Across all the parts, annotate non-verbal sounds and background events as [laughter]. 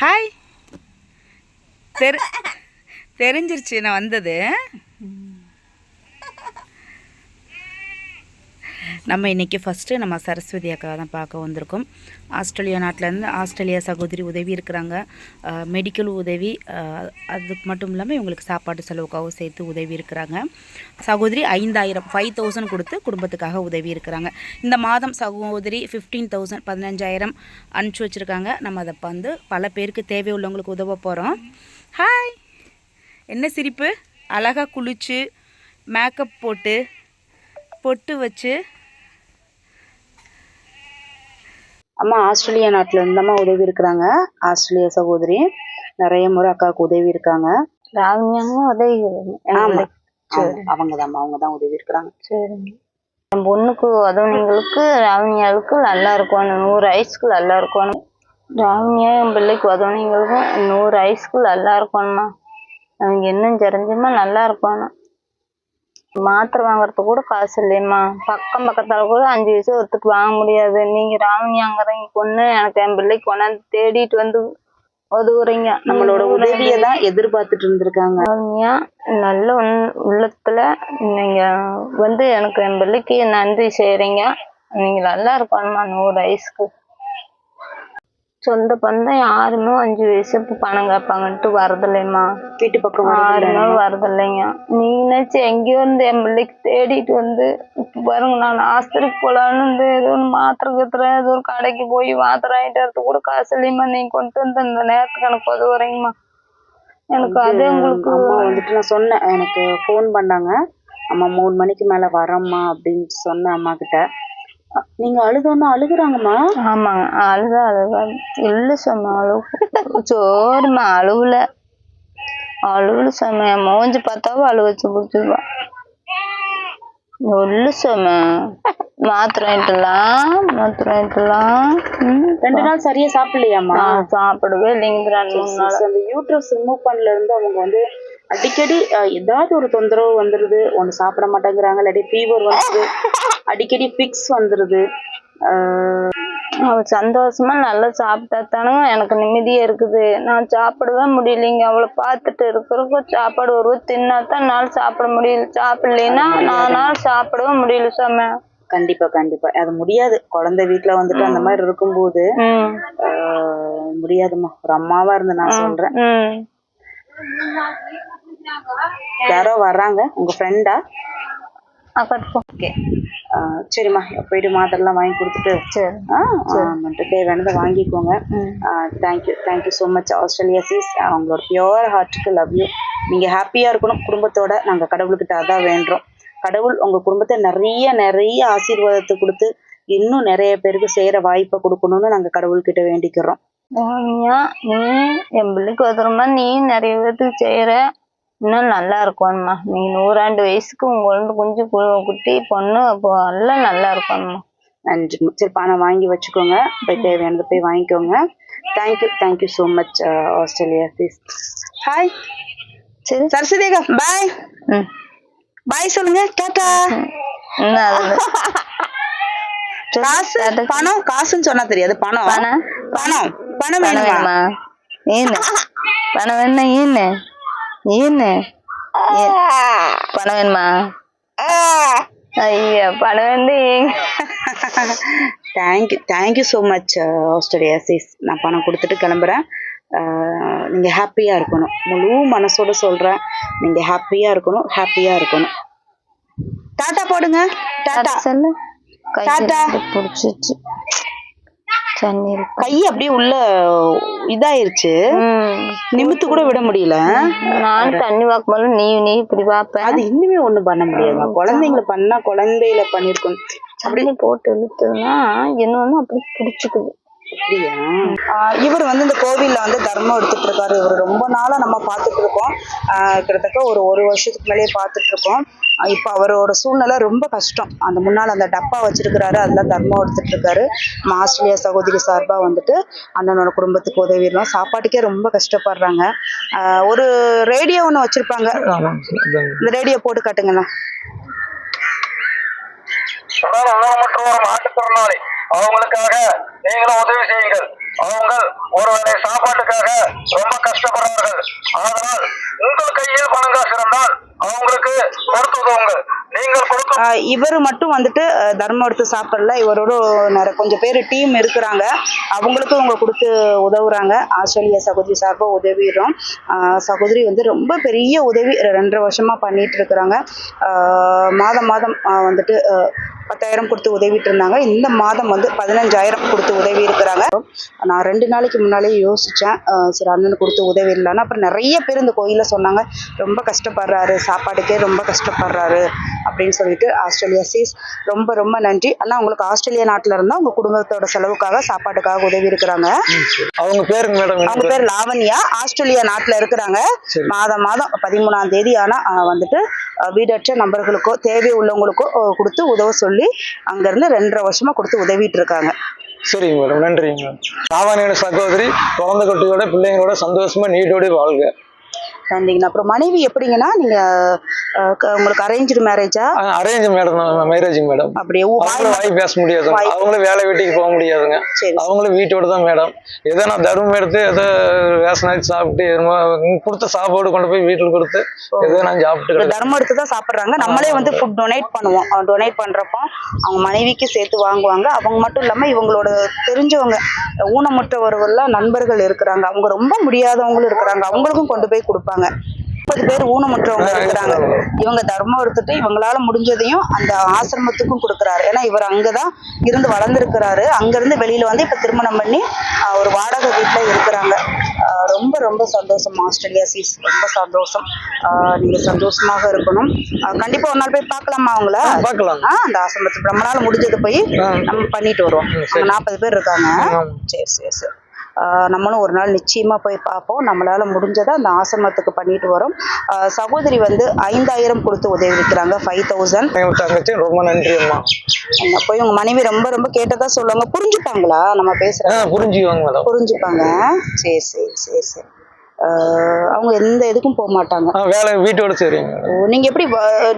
Hi தெரி தெரிஞ்சிருச்சு நான் வந்தது. நம்ம இன்றைக்கி ஃபஸ்ட்டு நம்ம சரஸ்வதி அக்கா தான் பார்க்க வந்திருக்கோம். ஆஸ்திரேலியா நாட்டிலேருந்து ஆஸ்திரேலியா சகோதரி உதவி இருக்கிறாங்க. மெடிக்கல் உதவி அதுக்கு மட்டும் இல்லாமல் இவங்களுக்கு சாப்பாட்டு செலவுக்காகவும் சேர்த்து உதவி இருக்கிறாங்க. சகோதரி ஐந்தாயிரம் ஃபைவ் தௌசண்ட் கொடுத்து குடும்பத்துக்காக உதவி இருக்கிறாங்க. இந்த மாதம் சகோதரி ஃபிஃப்டீன் தௌசண்ட் பதினஞ்சாயிரம் அனுப்பிச்சி வச்சுருக்காங்க. நம்ம அதை வந்து பல பேருக்கு தேவை உள்ளவங்களுக்கு உதவ போகிறோம் ஹாய் என்ன சிரிப்பு? அழகாக குளித்து மேக்கப் போட்டு பொட்டு வச்சு அம்மா ஆஸ்திரேலியா நாட்டில் இருந்தம்மா உதவி இருக்கிறாங்க ஆஸ்திரேலியா சகோதரி நிறைய முறை அக்காவுக்கு உதவி இருக்காங்க ராவணியாவும் உதவி அவங்க தான் அவங்க தான் உதவி இருக்கிறாங்க சரிங்க. என் பொண்ணுக்கு உதவுனீங்களுக்கு ராவணியாளுக்கு நல்லா இருக்கணும். நூறு ஐஸ்க்கு நல்லா இருக்கணும். ராவணியா என் பிள்ளைக்கு உதவுனீங்களுக்கும் நூறு ஐஸ்க்கு நல்லா இருக்கணும்மா. அவங்க இன்னும் தெரிஞ்சுமா நல்லா இருக்கணும். மாத்திரை வாங்குறதுக்கு கூட காசு இல்லையம்மா. பக்கம் பக்கத்தால கூட அஞ்சு வயசு ஒருத்துக்கு வாங்க முடியாது. நீங்க ராவணியாங்கிறீங்க பொண்ணு எனக்கு என் பிள்ளைக்கு கொண்டாந்து தேடிட்டு வந்து உதவுறீங்க நம்மளோட உதவியை தான் எதிர்பார்த்துட்டு இருந்திருக்காங்க. கம்மியா நல்ல உள்- உள்ளத்துல நீங்க வந்து எனக்கு என் பிள்ளைக்கு நன்றி செய்றீங்க. நீங்க நல்லா இருக்கணுமா நூறு வயசுக்கு. சொந்த பந்தம் யாருமே அஞ்சு வயசுக்கு பணம் கேட்பாங்கன்ட்டு வரதில்லைம்மா. வீட்டு பக்கம் நாள் வரதில்லைங்க. நீங்களாச்சும் எங்கேயோ இருந்து என் பிள்ளைக்கு தேடிட்டு வந்து இப்ப பாருங்க நான் ஆஸ்பத்திரிக்கு போலான்னு இருந்து ஏதோ ஒன்று மாத்திரை கத்துற ஏதோ ஒரு கடைக்கு போய் மாத்திரை வாங்கிட்டு வரது கூட காசு இல்லையம்மா நீங்க கொண்டு வந்து அந்த நேரத்துக்கு எனக்கு உதவுறீங்கம்மா. எனக்கு அதே உங்களுக்கு அம்மா வந்துட்டு நான் சொன்னேன். எனக்கு ஃபோன் பண்ணாங்க. அம்மா மூணு மணிக்கு மேலே வரேம்மா அப்படின்னு சொன்னேன் அம்மா கிட்ட நீங்க அழுதோன்னு அழுகுறாங்கம்மா. ஆமாங்க அழுத அழுக இல்ல சும்மா அழுவு சோறுமா அழுவுல. அழுவுல என் மூஞ்சி பார்த்தாவும் அழுவ வச்சு பிடிச்சிருவா ஒல்லு சும்மா மாத்திரை வாங்கிட்டுலாம் மாத்திரை வாங்கிட்டுலாம் ரெண்டு நாள் சரியா சாப்பிடலையாம்மா? சாப்பிடவே இல்லைங்க அந்த யூட்ரஸ் ரிமூவ் பண்ணல இருந்து அவங்க வந்து அடிக்கடி ஏதாவது ஒரு தொந்தரவு வந்துருது ஒன்று சாப்பிட மாட்டேங்கிறாங்க இல்லாட்டி ஃபீவர் வந்துருது. அடிக்கடி ஃபிக்ஸ் வந்துருது. அஹ், அவ சந்தோஷமா நல்லா சாப்பிட்டா எனக்கு நிம்மதியா இருக்குது. நான் சாப்பிடவே முடியலைங்க. அவளை பார்த்துட்டு இருக்கிறப்ப சாப்பாடு ஒரு தின்னா தான் நாள் சாப்பிட முடியல. சாப்பிடலைன்னா நான் நாள் சாப்பிடவே முடியல சாமி. கண்டிப்பா கண்டிப்பா. அது முடியாது. குழந்தை வீட்ல வந்துட்டு அந்த மாதிரி இருக்கும்போது ம். அஹ், முடியாதும்மா. ஒரு அம்மாவா இருந்து நான் சொல்றேன். யாரோ வர்றாங்க உங்க ஃப்ரெண்டா ஓகே சரிம்மா போயிட்டு மாத்திரைலாம் வாங்கி கொடுத்துட்டு சரி ஆ வந்துட்டு தேவையானதை வாங்கிக்கோங்க. Thank you thank you so much Australia sis அவங்களோட பியோர் ஹார்ட்டுக்கு லவ் யூ நீங்கள் ஹாப்பியாக இருக்கணும் குடும்பத்தோட நாங்கள் கடவுள்கிட்ட அதான் வேண்டுறோம். கடவுள் உங்கள் குடும்பத்தை நிறைய நிறைய ஆசீர்வாதத்தை கொடுத்து இன்னும் நிறைய பேருக்கு செய்கிற வாய்ப்பை கொடுக்கணும்னு நாங்கள் கடவுள்கிட்ட வேண்டிக்கிறோம். நீ என் பிள்ளைக்கு உதவுறமா நீ நிறைய பேர்த்துக்கு செய்யற இன்னும் நல்லா இருக்கணும்மா நீ நூறாண்டு வயசுக்கு உங்க குழந்தை குஞ்சு கு- குட்டி பொண்ணு அப்போ எல்லாம் நல்லா இருக்கணும்மா நன்றி. சரி பணம் வாங்கி வச்சுக்கோங்க. போய் தேவையானதை போய் வாங்கிக்கோங்க. Thank you thank you so much Australia sis hi சரி. சரஸ்வதிகா பாய் ம். பாய் சொல்லுங்க. டாட்டா என்ன அது. [laughs] காசு பணம் காசுன்னு சொன்னா தெரியாது. பணம். பணம்? பணம். பணம் பணம் வேணுமா? வேணுமா? ஏன்னு [laughs] பணம் வேணுமா ஏன்னு ஏன்னு ஏ- பணம் வேணுமா? ஐயா பணம் வந்து thank you thank you so much Australia sis நான் பணம் கொடுத்துட்டு கிளம்புறேன். அஹ், நீங்க ஹாப்பியா இருக்கணும். முழு மனசோட சொல்றேன். நீங்க ஹாப்பியா இருக்கணும் ஹாப்பியா இருக்கணும். டாட்டா போடுங்க. டாட்டா சொல்லு. டாட்டா. பிடிச்சிச்சு தண்ணி இருக்கு கை அப்படியே உள்ள இதாயிருச்சு. நிமித்து கூட விட முடியல. நானும் தண்ணி பார்க்கும்போது நீ நீ இப்படி பார்ப்பேன் அது இன்னுமே ஒண்ணும் பண்ண முடியாது குழந்தைங்கள பண்ணா குழந்தையில பண்ணிருக்கணும். அப்படி போட்டு இழுத்துனா இன்னொன்னு அப்படி பிடிச்சிக்குது. இவர் வந்து இந்த கோவில்ல வந்து தர்மம் எடுத்துட்டு இருக்காரு இவர் ரொம்ப நாளா நம்ம பார்த்துட்டு இருக்கோம் கிட்டத்தட்ட ஒரு ஒரு வருஷத்துக்கு மேலேயே பார்த்துட்டு இருக்கோம் இப்போ அவரோட சூழ்நிலை ரொம்ப கஷ்டம். அந்த முன்னால் அந்த டப்பா வச்சிருக்கிறாரு அதெல்லாம் தர்மம் எடுத்துட்டு இருக்காரு ஆஸ்திரேலியா சகோதரி சார்பா வந்துட்டு அண்ணனோட குடும்பத்துக்கு உதவிடலாம். சாப்பாட்டுக்கே ரொம்ப கஷ்டப்படுறாங்க. ஆஹ் ஒரு ரேடியோ ஒன்று வச்சிருப்பாங்க. இந்த ரேடியோ போட்டு காட்டுங்களேன். அவங்களுக்காக நீங்களும் உதவி செய்யுங்கள். அவங்க ஒருவேளை சாப்பாட்டுக்காக ரொம்ப கஷ்டப்படுறார்கள் அதனால் உங்கள் கையில் பணம் காசு இருந்தால் அவங்களுக்கு கொடுத்து உதவுங்க இவர் மட்டும் வந்துட்டு தர்மம் எடுத்து சாப்பிடல. இவரோட நிறைய கொஞ்சம் பேர் டீம் இருக்கிறாங்க. அவங்களுக்கும் இவங்க கொடுத்து உதவுறாங்க. ஆஸ்திரேலியா சகோதரி சார்பாக உதவிடுறோம். சகோதரி வந்து ரொம்ப பெரிய உதவி ரெண்டரை வருஷமாக பண்ணிட்டு இருக்கிறாங்க. மாதம் மாதம் வந்துட்டு பத்தாயிரம் கொடுத்து உதவிட்டு இருந்தாங்க இந்த மாதம் வந்து பதினஞ்சாயிரம் கொடுத்து உதவி இருக்கிறாங்க நான் ரெண்டு நாளைக்கு முன்னாலே யோசித்தேன் சரி அண்ணனுக்கு கொடுத்து உதவி இல்லைன்னு அப்புறம் நிறைய பேர் இந்த கோயிலில் சொன்னாங்க ரொம்ப கஷ்டப்படுறாரு சாப்பாடுக்கே ரொம்ப கஷ்டப்படுறாரு அப்படின்னு சொல்லிட்டு ஆஸ்திரேலியா சீஸ் ரொம்ப ரொம்ப நன்றி. அண்ணா உங்களுக்கு ஆஸ்திரேலியா நாட்டில் இருந்தால் உங்கள் குடும்பத்தோட செலவுக்காக சாப்பாட்டுக்காக உதவி இருக்கிறாங்க அவங்க மேடம் அவங்க பேர் லாவண்யா. ஆஸ்திரேலியா நாட்டில் இருக்கிறாங்க. மாதம் மாதம் பதிமூணாம் தேதி ஆனால் வந்துட்டு வீடற்ற நபர்களுக்கோ தேவை உள்ளவங்களுக்கோ கொடுத்து உதவ சொல்லி அங்கேருந்து ரெண்டரை வருஷமா கொடுத்து உதவிட்டு இருக்காங்க சரிங்க மேடம் நன்றிங்க. மேடம் சாமானியோட சகோதரி குழந்தை குட்டியோட பிள்ளைங்களோட சந்தோஷமா நீட்டோட வாழ்க. நன்றிங்கண்ணா அப்புறம் மனைவி எப்படிங்கன்னா நீங்க உங்களுக்கு அரேஞ்சு மேரேஜா அரேஞ்ச் மேடம் மேரேஜிங் மேடம் அப்படியே அவங்களும் வாய் பேச முடியாது அவங்களும் வேலை வெட்டிக்கு போக முடியாதுங்க. அவங்களும் வீட்டோட தான் மேடம் எதோ நான் தர்மம் எடுத்து ஏதோ ரேஷன் சாப்பிட்டு கொடுத்த சாப்பாடு கொண்டு போய் வீட்டில் கொடுத்து ஏதோ நான் சாப்பிட்டு. தர்மம் எடுத்து தான் சாப்பிட்றாங்க. நம்மளே வந்து ஃபுட் டொனேட் பண்ணுவோம். டொனேட் பண்றப்போ அவங்க மனைவிக்கு சேர்த்து வாங்குவாங்க. அவங்க மட்டும் இல்லாம இவங்களோட தெரிஞ்சவங்க ஊனமுற்றவர்கள்லாம் நண்பர்கள் இருக்கிறாங்க. அவங்க ரொம்ப முடியாதவங்களும் இருக்கிறாங்க. அவங்களுக்கும் கொண்டு போய் கொடுப்பாங்க. முப்பது பேர் ஊனமுற்றவங்க இருக்கிறாங்க. இவங்க தர்மம் எடுத்துட்டு இவங்களால முடிஞ்சதையும் அந்த ஆசிரமத்துக்கும் கொடுக்குறாரு. ஏன்னா இவர் அங்கதான் இருந்து வளர்ந்துருக்கிறாரு. அங்கிருந்து வெளியில வந்து இப்ப திருமணம் பண்ணி ஒரு வாடகை வீட்டுல இருக்கிறாங்க. ரொம்ப ரொம்ப சந்தோஷம் ஆஸ்திரேலியா சீஸ். ரொம்ப சந்தோஷம். நீங்க சந்தோஷமாக இருக்கணும். கண்டிப்பா ஒரு நாள் போய் பார்க்கலாமா அவங்கள? பார்க்கலாம். அந்த ஆசிரமத்துக்கு. நம்மளால முடிஞ்சது போய். நம்ம பண்ணிட்டு வருவோம். நாற்பது பேர் இருக்காங்க. சரி சரி சரி. நம்மளும் ஒரு நாள் நிச்சயமா போய் பார்ப்போம். நம்மளால முடிஞ்சதை அந்த ஆசிரமத்துக்கு பண்ணிட்டு வரோம். சகோதரி வந்து ஐந்தாயிரம் கொடுத்து உதவி இருக்கிறாங்க ஃபைவ் தௌசண்ட் தங்கச்சி ரொம்ப நன்றி அம்மா. போய் உங்க மனைவி ரொம்ப ரொம்ப கேட்டதா சொல்லுவாங்க. புரிஞ்சுப்பாங்களா? நம்ம ஆ பேசுறோம் புரிஞ்சுக்குவாங்க புரிஞ்சுப்பாங்க. சரி சரி சரி சரி. அவங்க எந்த இதுக்கும் போக மாட்டாங்க. வேலை வீட்டோட சரிங்க நீங்க எப்படி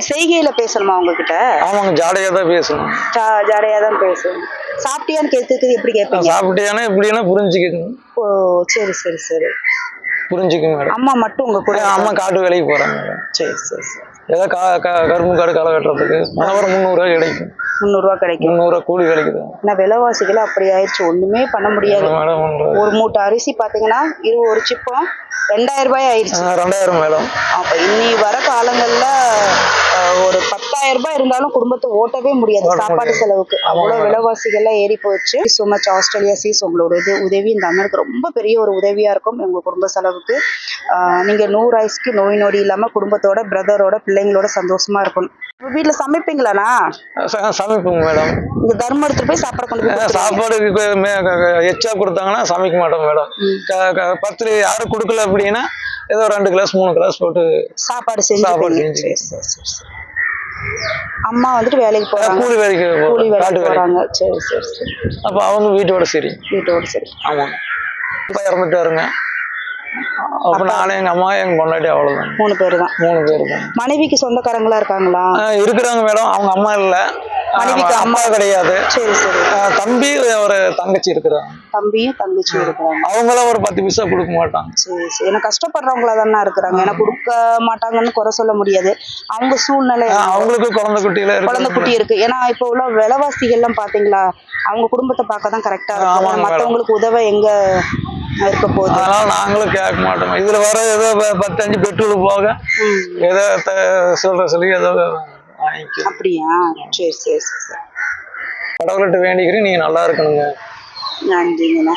செய்கையில பேசணுமா உங்ககிட்ட? ஆமாங்க ஜாலியாக தான் பேசணும். ஜா- ஜாலியா தான் பேசணும். சாப்பிட்டியான்னு கேட்கறது எப்படி கேட்பீங்க? சாப்பிட்டியானா இப்படின்னா புரிஞ்சுக்குங்க ஓ சரி சரி சரி. புரிஞ்சுக்குங்க மேடம். அம்மா மட்டும் உங்க கூட அம்மா காட்டு வேலைக்கு போறாங்க சரி சரி சரி. ஏதோ கா க- கரும்பு காடு களை வெட்டுறதுக்கு மணவரம் முந்நூறுரூவா கிடைக்கும். முந்நூறுரூவா கிடைக்கும். முந்நூறுரூவா கூலி கிடைக்குது ஆனா விலைவாசிகள் அப்படி ஆயிடுச்சு ஒண்ணுமே பண்ண முடியாது. ஒரு மூட்டை அரிசி பாத்தீங்கன்னா இரு ஒரு சிப்பம் ரெண்டாயிரம் ரூபாய் ஆயிடுச்சு ரெண்டாயிரம் மேடம். அப்ப இன்னி வர காலங்கள்ல ஒரு பத்தாயிரம் ரூபாய் இருந்தாலும் குடும்பத்தை ஓட்டவே முடியாது. சாப்பாடு. செலவுக்கு. மேடம். விலைவாசிகள்லாம் ஏறி போச்சு. ஸோ மச் ஆஸ்திரேலியா சீஸ் உங்களோட இது உதவி. இந்த அண்ணனுக்கு ரொம்ப பெரிய ஒரு உதவியா இருக்கும். உங்க குடும்ப செலவுக்கு. நீங்க நூறு வயசுக்கு நோய் நொடி இல்லாம குடும்பத்தோட பிரதரோட பிள்ளைங்களோட சந்தோஷமா இருக்கணும். வீட்டுல சமைப்பீங்களாண்ணா? சமைப்போங்க மேடம். இங்க தர்மம் எடுத்துட்டு போய் சாப்பாடு கொண்டு போய். சாப்பாடுக்கு எச்சா கொடுத்தாங்கன்னா சமைக்க மாட்டோம் மேடம். பத்து யாரும் கொடுக்கல அப்படின்னா ஏதோ ரெண்டு கிளாஸ் மூணு கிளாஸ் போட்டு சாப்பாடு செஞ்சு சாப்பாடு செஞ்சு. அம்மா வந்துட்டு வேலைக்கு போறாங்க. கூலி வேலைக்கு கூலி போறாங்க. சரி சரி சரி. அப்போ அவங்க வீட்டோட சரி. வீட்டோட சரி. ஆமாங்க அப்பா இறந்துட்டாருங்க அப்போ நானும் எங்க அம்மா எங்க பொண்டாட்டி அவ்வளவுதான். மூணு பேர் தான் மூணு பேர் தான் மனைவிக்கு சொந்தக்காரங்களா இருக்காங்களா? இருக்கிறாங்க மேடம். அவங்க அம்மா இல்ல. மனைவிக்கு அம்மா கிடையாது. சரி சரி. தம்பி ஒரு தங்கச்சி இருக்கிறாங்க. தம்பியும் தங்கச்சியும் இருக்கிறாங்க. அவங்களும் ஒரு பத்து பைசா கொடுக்க மாட்டாங்க. சரி சரி. ஏன்னா கஷ்டப்படுறவங்களா தானே இருக்கிறாங்க. ஏன்னா கொடுக்க மாட்டாங்கன்னு குறை சொல்ல முடியாது. அவங்க சூழ்நிலை அவங்களுக்கு குழந்தை குட்டியில குழந்தை குட்டி இருக்கு. ஏன்னா இப்போ உள்ள விலைவாசிகள்லாம் பாத்தீங்களா? அவங்க குடும்பத்தை பார்க்க தான் கரெக்டா ஆமாங்க இருக்கு மேடம். மத்தவங்களுக்கு உதவ எங்க இருக்க போகுது? அதனால நாங்களும் கேட்க மாட்டோம். இதுல வர ஏதோ ப- பத்து அஞ்சு பெட்ரோல் போக. ஏதோ சொல்ற சொல்லி ஏதோ வாங்கிக்க. அப்படியா? சரி சரி சரி கடவுள்கிட்ட வேண்டிக்கிறேன் நீங்க நல்லா இருக்கணுங்க. நன்றிங்கண்ணா.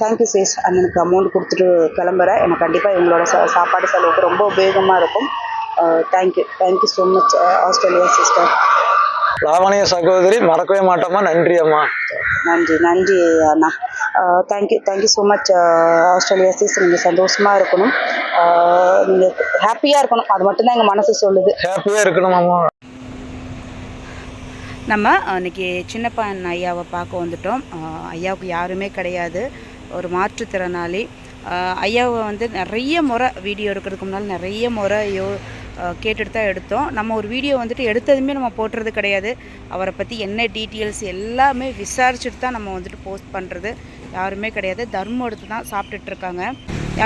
தேங்க்யூ சேஸ் அண்ணனுக்கு அமௌண்ட் கொடுத்துட்டு கிளம்புறேன். எனக்கு கண்டிப்பாக இவங்களோட சா சாப்பாடு செலவுக்கு ரொம்ப உபயோகமாக இருக்கும். Thank you thank you so much Australia sister Lavanya சகோதரி மறக்கவே மாட்டோமா நன்றி அம்மா. நன்றி நன்றி அண்ணா. Thank you thank you so much Australia sis நீங்கள் சந்தோஷமாக இருக்கணும். நீங்கள் ஹாப்பியாக இருக்கணும். அது மட்டும்தான் எங்கள் மனசு சொல்லுது. ஹாப்பியா இருக்கணும் அம்மா. நம்ம அன்னைக்கு சின்னப்பன் ஐயாவை பார்க்க வந்துட்டோம். அஹ் ஐயாவுக்கு யாருமே கிடையாது. ஒரு மாற்றுத்திறனாளி. அஹ் ஐயாவை வந்து நிறைய முறை வீடியோ எடுக்கிறதுக்கு முன்னால் நிறைய முறை யோ கேட்டுட்டு தான் எடுத்தோம். நம்ம ஒரு வீடியோ வந்துட்டு எடுத்ததுமே நம்ம போட்டுறது கிடையாது. அவரை பற்றி என்ன டீட்டெயில்ஸ் எல்லாமே விசாரிச்சுட்டு தான் நம்ம வந்துட்டு போஸ்ட் பண்ணுறது யாருமே கிடையாது. தர்மம் எடுத்து தான் சாப்பிட்டுட்ருக்காங்க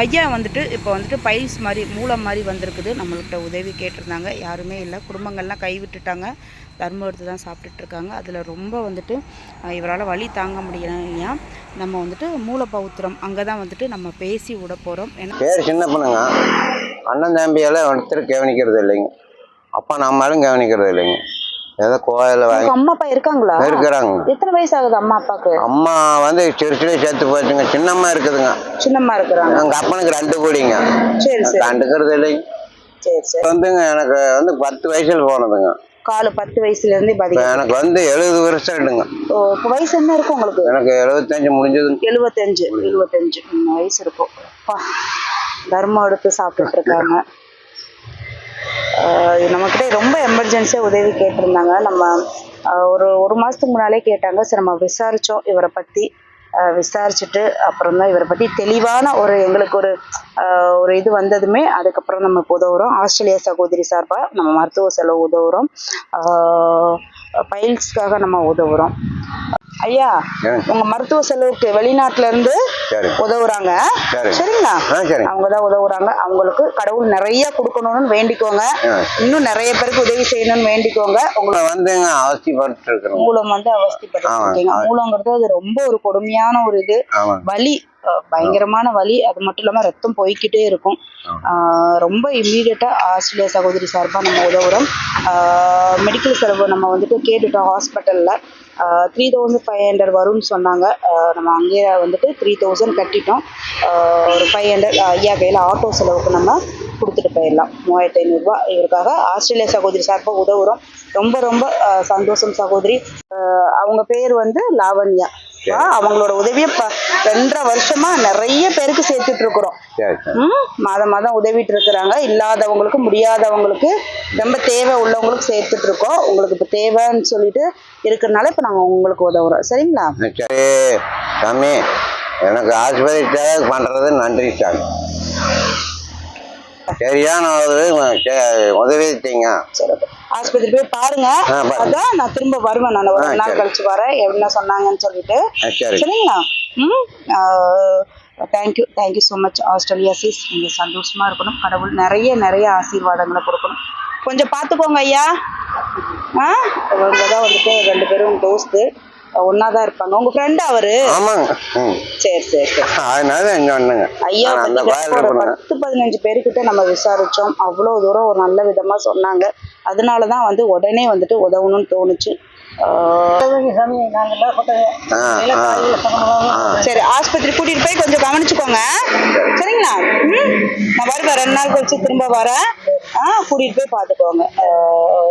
ஐயா வந்துட்டு இப்போ வந்துட்டு பைல்ஸ் மாதிரி மூலம் மாதிரி வந்திருக்குது. நம்மள்கிட்ட உதவி கேட்டிருந்தாங்க. யாருமே இல்லை. குடும்பங்கள்லாம் கைவிட்டுட்டாங்க. தர்மம் எடுத்து தான் சாப்பிட்டுட்ருக்காங்க அதில் ரொம்ப வந்துட்டு இவரால் வழி தாங்க முடியலையா நம்ம வந்துட்டு மூலபௌத்திரம் அங்கே தான் வந்துட்டு நம்ம பேசி விட போகிறோம் ஏன்னா பேர் சின்ன பண்ணுங்க அண்ணன் தம்பியெல்லாம் ஒருத்தர் கவனிக்கிறது இல்லைங்க. அப்பா நம்மளும் கவனிக்கிறது இல்லைங்க. ஏதோ கோயிலில் வாங்கி அம்மா அப்பா இருக்காங்களா? இருக்கிறாங்க. எத்தனை வயசு ஆகுது அம்மா அப்பாவுக்கு அம்மா வந்து சிறுசிலே சேர்த்து போச்சுங்க. சின்னம்மா இருக்குதுங்க. சின்னம்மா இருக்கிறாங்க. எங்கள் அப்பனுக்கு ரெண்டு கோடிங்க சரி சரி. கண்டுக்கிறது இல்லைங்க. சரி சரி. வந்துங்க எனக்கு வந்து பத்து வயசுல போனதுங்க. காலு பத்து வயசுல இருந்தே எனக்கு வந்து எழுபது வருஷம் ஆயிடுங்க. ஓ, வயசு என்ன இருக்கும் உங்களுக்கு? எனக்கு எழுபத்தஞ்சு முடிஞ்சதுங்க. எழுபத்தஞ்சு எழுபத்தஞ்சு. வயசு இருக்கும். அப்பா, தர்மம் எடுத்து சாப்பிட்டுட்டு இருக்காங்க ஆஹ் நம்மக்கிட்ட ரொம்ப எமர்ஜென்சியாக உதவி கேட்டிருந்தாங்க. நம்ம ஒரு ஒரு மாதத்துக்கு முன்னாலே கேட்டாங்க. சரி நம்ம விசாரித்தோம் இவரை பற்றி விசாரிச்சுட்டு அப்புறம் தான் இவரை பற்றி தெளிவான ஒரு எங்களுக்கு ஒரு ஒரு இது வந்ததுமே அதுக்கப்புறம் நம்ம உதவுறோம். ஆஸ்திரேலியா சகோதரி சார்பாக நம்ம மருத்துவ செலவு உதவுறோம். பைல்ஸ்க்காக நம்ம உதவுறோம். ஐயா. உங்க மருத்துவ செலவுக்கு வெளிநாட்டுல இருந்து உதவுறாங்க. சரி. சரிங்களா? அவங்க தான் உதவுறாங்க. அவங்களுக்கு கடவுள் நிறைய கொடுக்கணும்னு வேண்டிக்கோங்க. இன்னும் நிறைய பேருக்கு உதவி செய்யணும்னு வேண்டிக்கோங்க. வந்துங்க அவசியப்பட்டு இருக்கிறோம் மூலம் வந்து அவஸ்திப்பட்டிருக்கீங்க ஆமா. மூலங்கிறது அது ரொம்ப ஒரு கொடுமையான ஒரு இது. வலி பயங்கரமான வலி. அது மட்டும் இல்லாம ரத்தம் போய்க்கிட்டே இருக்கும். ரொம்ப இம்மீடியட்டா ஆஸ்திரேலியா சகோதரி சார்பா நம்ம உதவுறோம். மெடிக்கல் செலவு நம்ம வந்துட்டு கேட்டுட்டோம் ஹாஸ்பிட்டல்ல த்ரீ தௌசண்ட் ஃபைவ் ஹண்ட்ரட் வரும்னு சொன்னாங்க. நம்ம அங்கேயே வந்துட்டு த்ரீ தௌசண்ட் கட்டிட்டோம். ஒரு ஃபைவ் ஹண்ட்ரட் ஐயா கையில் ஆட்டோ செலவுக்கு நம்ம கொடுத்துட்டு போயிடலாம். மூவாயிரத்தி ஐநூறுரூவா இவருக்காக ஆஸ்திரேலியா சகோதரி சார்பாக உதவுறோம். ரொம்ப ரொம்ப சந்தோஷம் சகோதரி. அவங்க பேர் வந்து லாவண்யா. அவங்களோட உதவியை ரெண்டரை வருஷமா நிறைய பேருக்கு சேர்த்துட்டு இருக்கிறோம். மாதம் மாதம் உதவிட்டு இருக்கிறாங்க. இல்லாதவங்களுக்கு முடியாதவங்களுக்கு ரொம்ப தேவை உள்ளவங்களுக்கு சேர்த்துட்டு இருக்கோம். உங்களுக்கு இப்போ தேவைன்னு சொல்லிட்டு இருக்கிறனால இப்போ நாங்கள் உங்களுக்கு உதவுறோம். சரிங்களா? சரி சாமி எனக்கு ஆஸ்பத்திரி பண்ணுறது நன்றி சாமி சரியான உதவி செய்யுங்க. ஆஸ்பத்திரி போய் பாருங்க. அதான் நான் திரும்ப வருவேன் நான். ஒரு நாள். கழிச்சு வரேன். என்ன சொன்னாங்கன்னு சொல்லிட்டு. சரிங்களா? ம்? Thank you thank you so much Australia sis நீங்கள் சந்தோஷமா இருக்கணும். கடவுள் நிறைய நிறைய ஆசீர்வாதங்களை கொடுக்கணும். கொஞ்சம் பார்த்துக்கோங்க ஐயா. ஆ? இவங்க தான் வந்துட்டு ரெண்டு பேரும் தோஸ்து. ஒன்றா தான் இருப்பாங்க உங்கள் ஃப்ரெண்டு அவரு? ஆமாங்க. சரி சரி சரி. அதனால இங்கே ஒன்றுங்க ஐயா அந்த பத்தி பதினஞ்சு பேர்கிட்ட நம்ம விசாரிச்சோம். அவ்வளோ தூரம் ஒரு நல்ல விதமா சொன்னாங்க. அதனால தான் வந்து உடனே வந்துட்டு உதவணும்னு தோணுச்சு. சரி ஆஸ்பத்திரி கூட்டிட்டு போய் கொஞ்சம் கவனிச்சுக்கோங்க. சரிங்களா? நான் வருவேன் ரெண்டு நாள் கழிச்சு திரும்ப வரேன். ஆ கூட்டிட்டு போய் பார்த்துக்கோங்க.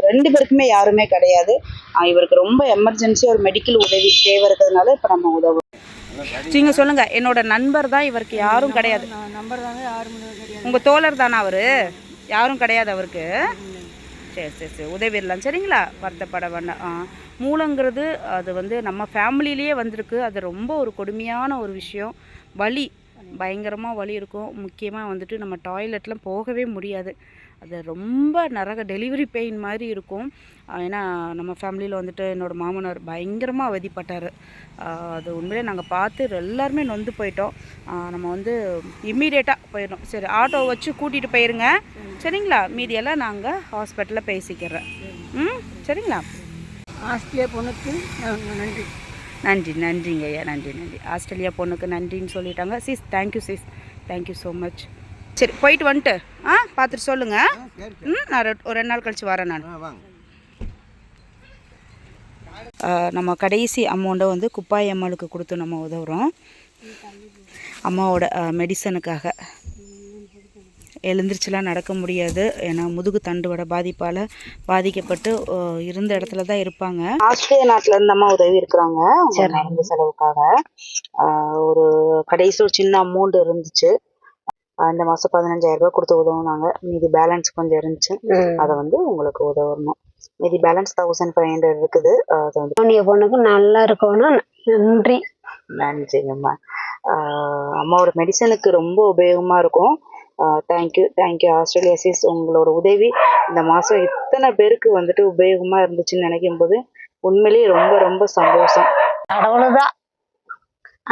ரெண்டு பேருக்குமே யாருமே கிடையாது. இவருக்கு ரொம்ப எமர்ஜென்சி ஒரு மெடிக்கல் உதவி தேவை இருக்கிறதுனால இப்போ நம்ம உதவும் நீங்க சொல்லுங்க என்னோட நண்பர் தான் இவருக்கு யாரும் கிடையாது. உங்க தோழர் தானா அவரு? யாரும் கிடையாது அவருக்கு. சரி சரி சரி உதவிடலாம். சரிங்களா? வருத்தப்பட வேண்டாம் ஆ மூலங்கிறது அது வந்து நம்ம ஃபேமிலியிலேயே வந்திருக்கு. அது ரொம்ப ஒரு கொடுமையான ஒரு விஷயம். வலி. பயங்கரமாக வலி இருக்கும். முக்கியமாக வந்துட்டு நம்ம டாய்லெட்லாம் போகவே முடியாது. அது ரொம்ப நரக டெலிவரி பெயின் மாதிரி இருக்கும். ஏன்னா நம்ம ஃபேமிலியில் வந்துட்டு என்னோடய மாமனார் பயங்கரமாக அவதிப்பட்டார். அது உண்மையிலே நாங்கள் பார்த்து எல்லாருமே நொந்து போயிட்டோம். நம்ம வந்து இம்மீடியட்டாக போயிடணும். சரி ஆட்டோ வச்சு கூட்டிகிட்டு போயிருங்க. சரிங்களா? மீதியெல்லாம் நாங்கள் ஹாஸ்பிட்டலில் பேசிக்கிறேன் ம்? சரிங்களா? ஆஸ்திரேலியா பொண்ணுக்கு நான் நன்றி. நன்றி நன்றிங்க ஐயா. நன்றி நன்றி. ஆஸ்திரேலியா பொண்ணுக்கு நன்றின்னு சொல்லிட்டாங்க. Sis thank you sis thank you so much சரி போயிட்டு வந்துட்டு ஆ பார்த்துட்டு சொல்லுங்கள் ம் நான் ஒரு ரெண்டு நாள் கழிச்சு வரேன் நான். வாங்க. நம்ம கடைசி அமௌண்ட்டை வந்து குப்பாய் அம்மாளுக்கு கொடுத்து நம்ம உதவுறோம். அம்மாவோட மெடிசனுக்காக எழுந்திரிச்சுலாம் நடக்க முடியாது. ஏன்னா முதுகு தண்டுவட பாதிப்பால் பாதிக்கப்பட்டு இருந்த இடத்துல தான் இருப்பாங்க. ஆஸ்திரேலியா நாட்டில் இருந்து அம்மா உதவி இருக்கிறாங்க. சரி. மருந்து செலவுக்காக. ஒரு கடைசி ஒரு சின்ன அமௌண்ட் இருந்துச்சு. இந்த மாதம் பதினஞ்சாயிரம் ரூபாய் கொடுத்து உதவுனாங்க. மீதி பேலன்ஸ் கொஞ்சம் இருந்துச்சு. அதை வந்து உங்களுக்கு உதவணும். மீதி பேலன்ஸ் தௌசண்ட் ஃபைவ் ஹண்ட்ரட் இருக்குது. அதை வந்து உன்னைய பொண்ணுக்கு நல்லா இருக்கணும். நன்றி. நன்றிங்கம்மா. அம்மாவோட மெடிசனுக்கு ரொம்ப உபயோகமாக இருக்கும். தேங்க்யூ தேங்க்யூ ஆஸ்திரேலியா சிஸ் உங்களோட உதவி இந்த மாதம் இத்தனை பேருக்கு வந்துட்டு உபயோகமாக இருந்துச்சுன்னு நினைக்கும் போது உண்மையிலேயே ரொம்ப ரொம்ப சந்தோஷம்.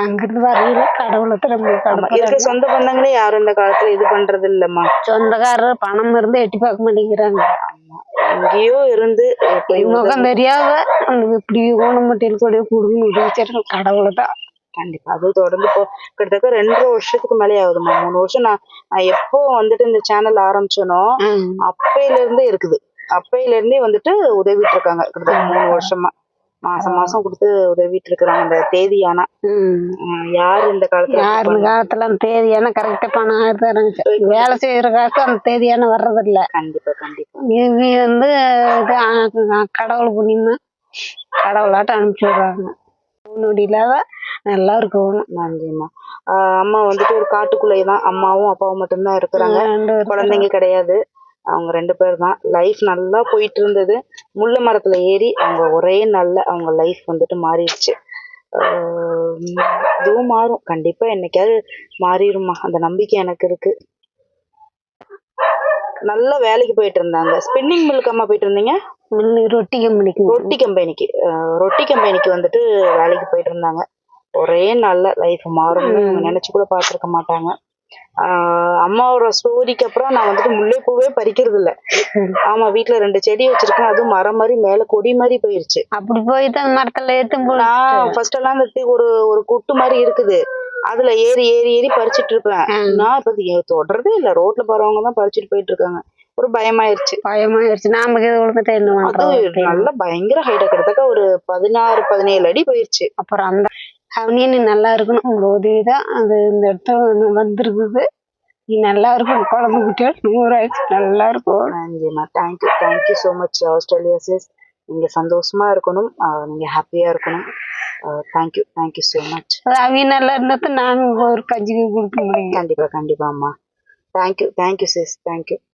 அங்கிருந்து வரையில கடவுளை திரும்ப சொந்த பந்தங்களே யாரும் இந்த காலத்துல இது பண்றது இல்லம்மா சொந்தக்காரர் பணம் இருந்து எட்டி பார்க்க மாட்டேங்கிறாங்க. எங்கேயோ இருந்து முகம் தெரியாத இப்படி ஊனமட்டையில் கூட கொடுன்னு உதவிச்சாரு கடவுளை தான். கண்டிப்பா அது தொடர்ந்து இப்போ கிட்டத்தட்ட ரெண்டரை வருஷத்துக்கு மேலே ஆகுதும்மா. மூணு வருஷம் நான் நான் எப்போ வந்துட்டு இந்த சேனல் ஆரம்பிச்சேனோ அப்பையில இருந்தே இருக்குது. அப்பையில இருந்தே வந்துட்டு உதவிட்டு இருக்காங்க. கிட்டத்தட்ட மூணு வருஷமா. மாசம் மாசம் கொடுத்து உதவிட்டு இருக்கிறாங்க அந்த தேதி ஆனா. யாரு இந்த காலத்துல யார் இந்த காலத்துல அந்த தேதியான கரெக்டா பணம் ஆயிடுறாங்க வேலை செய்யற காசு அந்த தேதியான வர்றதில்ல. கண்டிப்பா கண்டிப்பா. வந்து இது ஆ, கடவுள் புண்ணியமா கடவுளாட்டம் அனுப்பிச்சு விடுறாங்க. நொடி இல்லாத நல்லா இருக்கணும். நன்றிம்மா. அம்மா வந்துட்டு ஒரு காட்டுக்குள்ளே தான் அம்மாவும் அப்பாவும் மட்டும்தான் இருக்கிறாங்க. குழந்தைங்க கிடையாது. அவங்க ரெண்டு பேர் தான் லைஃப் நல்லா போயிட்டு இருந்தது முள்ள மரத்துல ஏறி அவங்க ஒரே நாள்ல அவங்க லைஃப் வந்துட்டு மாறிடுச்சு. இதுவும் மாறும். கண்டிப்பா என்னைக்காவது மாறிடும்மா. அந்த நம்பிக்கை எனக்கு இருக்கு. நல்ல வேலைக்கு போயிட்டு இருந்தாங்க. ஸ்பின்னிங் மில்க்கு அம்மா போயிட்டு இருந்தீங்க? ரொட்டி கம்பெனிக்கு ரொட்டி கம்பெனிக்கு ரொட்டி கம்பெனிக்கு வந்துட்டு வேலைக்கு போயிட்டு இருந்தாங்க. ஒரே நல்ல லைஃப் மாறும்னு நினைச்சு கூட பார்த்துருக்க மாட்டாங்க. ஆஹ் அம்மாவோட ஸ்டோரிக்கு அப்புறம் நான் வந்துட்டு முல்லைப்பூவே பறிக்கிறது இல்ல ஆமா வீட்ல ரெண்டு செடி வச்சிருக்கேன். அதுவும் மரம் மாதிரி மேல கொடி மாதிரி போயிருச்சு. அப்படி போய் தான் மரத்துல ஏத்தும் நான் ஃபர்ஸ்ட் எல்லாம் அந்த ஒரு ஒரு குட்டு மாதிரி இருக்குது. அதுல ஏறி ஏறி ஏறி பறிச்சிட்டு இருப்பேன். நான் இப்ப இது தொடர்றதே இல்ல. ரோட்ல போறவங்க தான் பறிச்சிட்டு போயிட்டு இருக்காங்க. ஒரு பயமாயிருச்சு. பயமாயிருச்சு. நாம விழுந்துட்டா என்ன அது நல்ல பயங்கர ஹைட்டா கிட்டத்தட்ட ஒரு பதினாறு பதினேழு அடி போயிருச்சு. அப்புறம் அந்த அவனே நீ நல்லா இருக்கணும். உங்க உதவி தான் அது இந்த இடத்துல வந்து வந்திருக்குது. நீ நல்லா இருக்கணும். குழந்தை குட்டியா நூறு ஆயிடுச்சு. நல்லா இருக்கும் நன்றிம்மா thank you thank you so much Australia sis நீங்க சந்தோஷமா இருக்கணும். ஆஹ் நீங்க ஹாப்பியா இருக்கணும். தேங்க்யூ தேங்க்யூ ஸோ மச் அவங்க நல்லா இருந்தா நானும் ஒரு கஞ்சி கொடுக்க முடியும். கண்டிப்பா கண்டிப்பா அம்மா. Thank you thank you sis thank you